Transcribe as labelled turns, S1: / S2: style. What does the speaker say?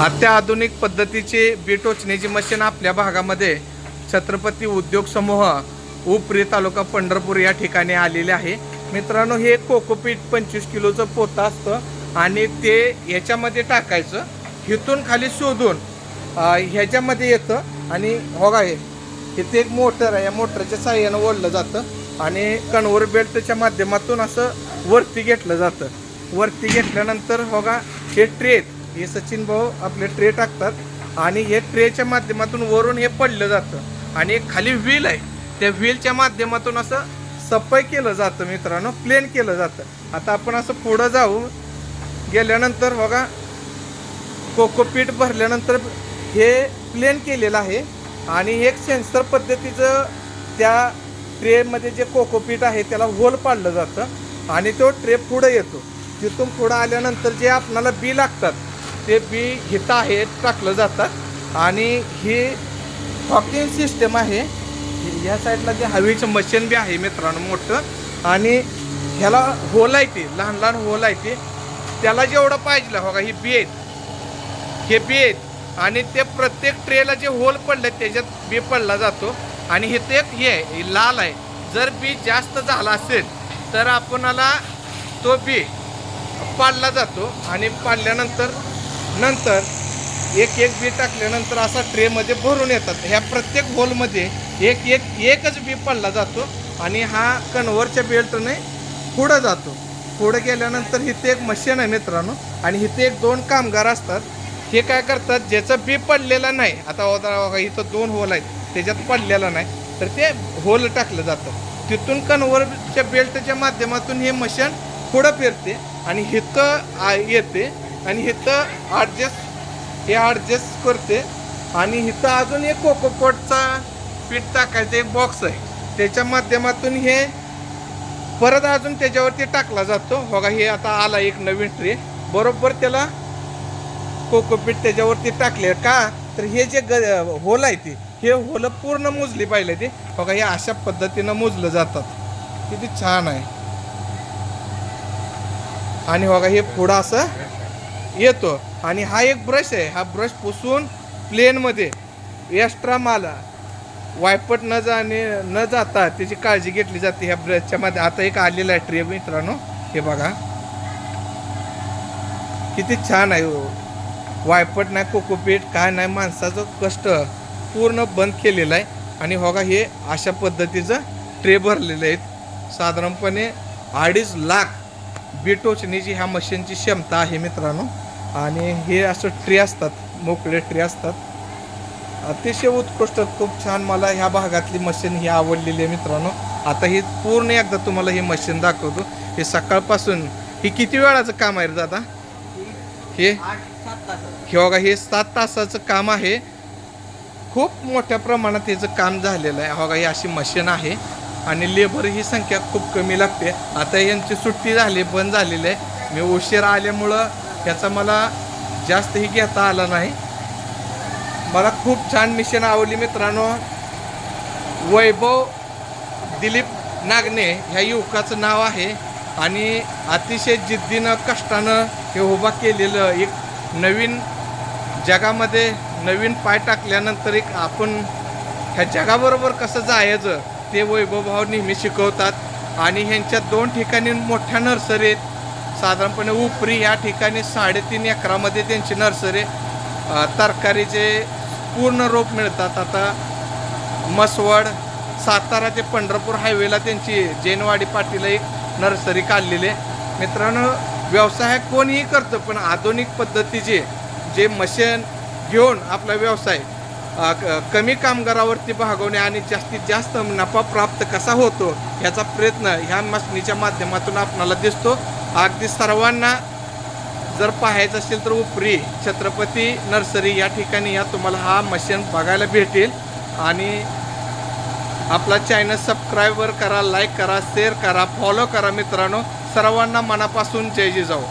S1: अत्याधुनिक पद्धतीचे बी टोचण्याची मशीन आपल्या भागामध्ये छत्रपती उद्योग समूह उपरी तालुका पंढरपूर या ठिकाणी आलेले आहे. मित्रांनो हे कोकोपीट पंचवीस किलोचं पोतं असतं आणि ते ह्याच्यामध्ये टाकायचं हिथून खाली शोधून ह्याच्यामध्ये येतं आणि हो हे इथे एक मोटर आहे. या मोटरच्या साह्यानं ओढलं जातं आणि कन्व्हर बेल्टच्या माध्यमातून असं वरती घेतलं जातं. वरती घेतल्यानंतर हो हे ट्रे हे सचिन भाऊ आपले ट्रे टाकतात आणि हे ट्रेच्या माध्यमातून वरून हे पडलं जातं. आणि एक खाली व्हील आहे. त्या व्हीलच्या माध्यमातून असं सफाई केलं जातं मित्रांनो प्लेन केलं जातं. आता आपण असं पुढं जाऊ. गेल्यानंतर बघा कोकोपीट भरल्यानंतर हे प्लेन केलेलं आहे. आणि एक सेन्सर पद्धतीचं त्या ट्रेमध्ये जे कोकोपीट आहे त्याला होल पाडलं जातं. आणि तो ट्रे पुढं येतो. तिथून पुढं आल्यानंतर जे आपणाला बी लागतात ते बी हिता आहे टाकलं जातात. आणि ही हॉकिंग सिस्टम आहे. या साईडला जे हवेचं मशीन बी आहे मित्रांनो मोठं. आणि ह्याला होल आहे ते लहान लहान होल आहे ते. त्याला जेवढं पाहिजे हो का ही बी आहेत हे बी आहेत आणि ते प्रत्येक ट्रेला जे होल पडलं त्याच्यात बी पडला जातो. आणि हे ते एक हे आहे लाल आहे. जर बी जास्त झाला असेल तर आपणाला तो बी पाडला जातो. आणि पाडल्यानंतर नंतर एक एक बी टाकल्यानंतर असा ट्रेमध्ये भरून येतात. ह्या प्रत्येक होलमध्ये एक एक एकच बी पडला जातो आणि हा कन्व्हरच्या बेल्टने पुढं जातो. पुढं गेल्यानंतर इथे एक मशीन आहे मित्रांनो आणि इथे एक दोन कामगार असतात. हे काय करतात? ज्याचं बी पडलेला नाही आता उदाहरण इथं दोन होल आहेत त्याच्यात पडलेला नाही तर ते होल टाकलं जातं. तिथून कन्व्हरच्या बेल्टच्या माध्यमातून हे मशीन पुढं फिरते आणि इथं येते. आणि इथं ॲडजस्ट हे ॲडजस्ट करते. आणि इथं अजून एक कोकोपॉटचा पीठ टाकायचं एक बॉक्स आहे. त्याच्या माध्यमातून हे परत अजून त्याच्यावरती टाकला जातो. बघा हे आता आला एक नवीन ट्रे बरोबर त्याला कोकोपीठ त्याच्यावरती टाकले. का? तर हे जे ग होल आहे ते हे होलं पूर्ण मोजली पाहिजे ते. बघा हे अशा पद्धतीनं मोजलं जातात. किती छान आहे. आणि बघा हे पुढं असं येतो. आणि हा एक ब्रश आहे. हा ब्रश पुसून प्लेनमध्ये एक्स्ट्रा माला वायपट न जाणे न जाता त्याची काळजी घेतली जाते ह्या ब्रशच्या मध्ये. आता एक आलेला आहे ट्रे मित्रांनो. हे बघा. किती छान आहे हो. वायपट नाही कोकोपीट काय नाही माणसाचं कष्ट पूर्ण बंद केलेलं आहे. आणि हो बघा हे अशा पद्धतीचं ट्रे भरलेले आहेत साधारणपणे अडीच लाख बी ह्या मशीनची क्षमता आहे मित्रांनो. आणि हे असं ट्रे असतात मोकळे ट्रे असतात. अतिशय उत्कृष्ट खूप छान मला ह्या भागातली मशीन ही आवडलेली आहे मित्रांनो. आता ही पूर्ण एकदा तुम्हाला ही मशीन दाखवतो. हे सकाळपासून हे किती वेळाचं काम आहे रे दादा? हे? हे बघा हे सात तासाचं काम आहे. खूप मोठ्या प्रमाणात याचं काम झालेलं आहे बघा ही अशी मशीन आहे. आणि लेबर ही संख्या खूप कमी लागते. आता यांची सुट्टी झाली बंद झालेली आहे. मी उशीर आल्यामुळं याचा मला जास्तही घेता आला नाही. मला खूप छान मिशन आवडली मित्रांनो. वैभव दिलीप नागने ह्या युवकाचं नाव आहे आणि अतिशय जिद्दीनं कष्टानं हे उभा केलेलं एक नवीन जगामध्ये नवीन पाय टाकल्यानंतर एक आपण ह्या जगाबरोबर कसं जायचं ते वैभवभाव नेहमी शिकवतात. आणि ह्यांच्या दोन ठिकाणी मोठ्या नर्सरीत साधारणपणे उपरी या ठिकाणी साडेतीन एकरामध्ये त्यांची नर्सरी तरकारीचे पूर्ण रोप मिळतात. आता मसवड सातारा ते पंढरपूर हायवेला त्यांची जैनवाडी पाटीला एक नर्सरी काढलेली आहे. मित्रांनो व्यवसाय कोणीही करतं पण आधुनिक पद्धतीचे जे मशीन घेऊन आपला व्यवसाय क- कमी कामगारावरती भागवणे आणि जास्तीत जास्त नफा प्राप्त कसा होतो याचा प्रयत्न ह्या मशनीच्या माध्यमातून आपणाला दिसतो. अगदी सर्वांना जर पाहायचं असेल तर उपरी छत्रपती नर्सरी या ठिकाणी या तुम्हाला हा मशीन बघायला भेटेल. आणि आपला चॅनल सबस्क्राईबर करा लाईक करा शेअर करा फॉलो करा मित्रांनो. सर्वांना मनापासून जय जिजाऊ.